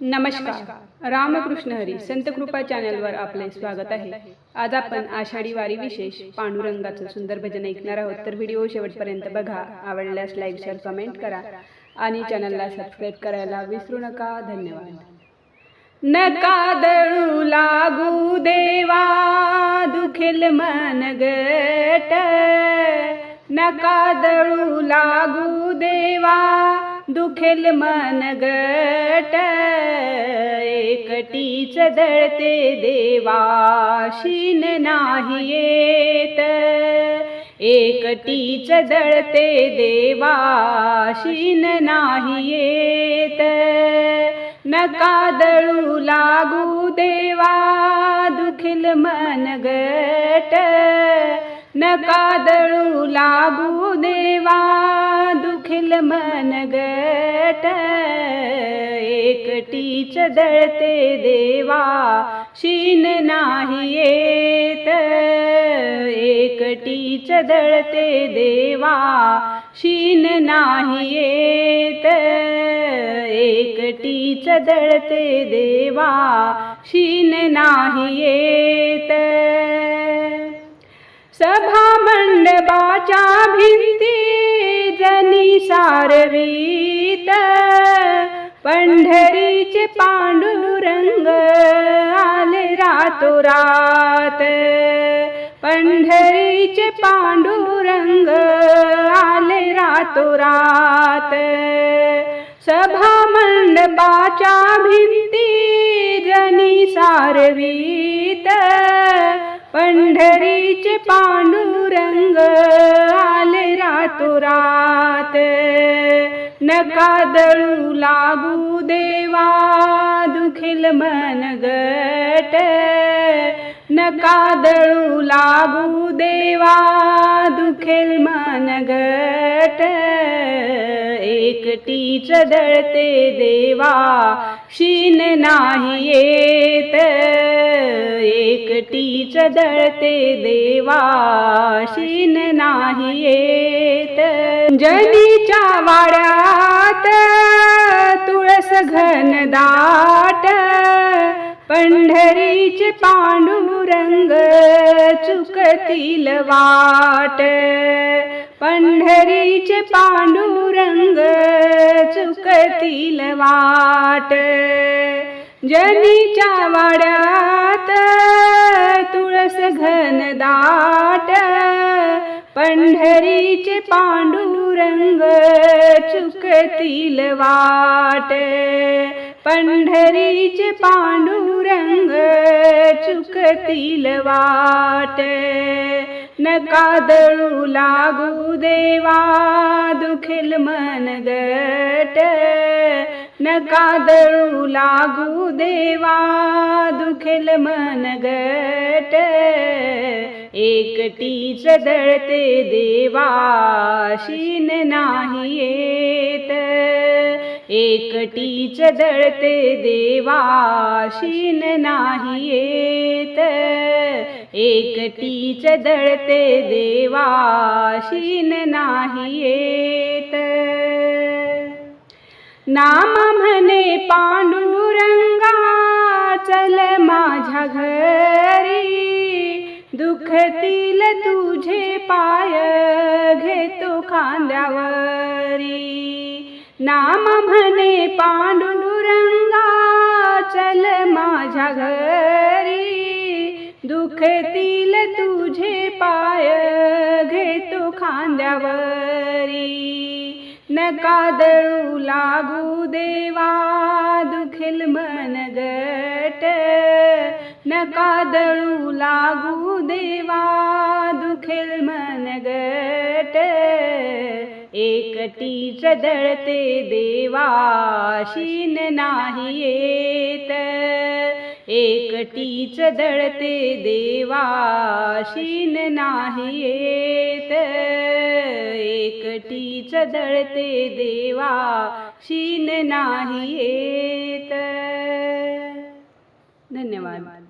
नमस्कार. रामकृष्ण हरी संत कृपा चॅनलवर आपले स्वागत आहे. आज आपण आषाढी वारी विशेष पांडुरंगाचं सुंदर भजन ऐकणार आहोत. तर व्हिडिओ शेवटपर्यंत बघा. आवडल्यास लाईक शेअर कमेंट करा आणि चॅनलला सबस्क्राईब करायला विसरू नका. धन्यवाद. नका दळू लागू देवा दुखेल मन गट. नका दळू लागू देवा दुखेल मन गट एकटीच दळते देवाशीन नाही येत. एकटीच दळते देवाशीन नाही येत. नका दळू लागू देवा दुखिल मन गट. नका दळू लागू एकटीच दळते देवा शीन नाही येत. एकटीच दळते देवा शीन नाही येत. एकटीच दळते देवा शिन नाही येत. सभा मंडपाच्या भिंती जनी सारवीत. पंढरीचे पांडुरंग आले रातोरात पंढरीचे पांडुरंग आले रातोरात सभा मंडपाच्या भिंती जनी सारवीत. पंढरीचे पांडुरंग आले रातोरात नका दळू लागू देवा दुखिल मन गट. नका दळू लागू देवा दुखेल मन गट. एकटीच दळते देवा शिन नाही येत. एकटीच दळते देवा शीन नाही येत. अंजनीच्या वाड्यात तुळस घन दाट पंढरीचे पांडुरंग चुकतील वाट. पंढरीचे पांडुरंग चुकतील वाट. जनीच्या वाड्यात तुळस घन दाट पंढरीचे पांडुरंग चुकतील वाट. पंढरीचे पांडुरंग चुकतील वाट. नका दळू लागू देवा दुखेल मन गट. नका दळू लागू देवा दुखेल मन गट. एकटीच दळते देवाशीन नाही येत. एकटीच दळते देवाशीन नाही येत. एकटीच दळते देवाशीन नाही येत. नाम म्हणे पांडुरंगा चल माझ्या घर. दुखतील तुझे पाय घेतो खांद्यावरी. नाम म्हणे पांडुरंगा चल माझ्या घरी. दुखतील तुझे पाय घेतो खांद्यावरी. नका दळू लागू देवा दुखेल मन ग कादळू लागू देवा दुखेल मन गट. एकटीच दळते देवा शिन नाही येत. एकटीच दळते देवा शीन नाही येत. एकटीच दळते देवा शिन नाही येत. धन्यवाद.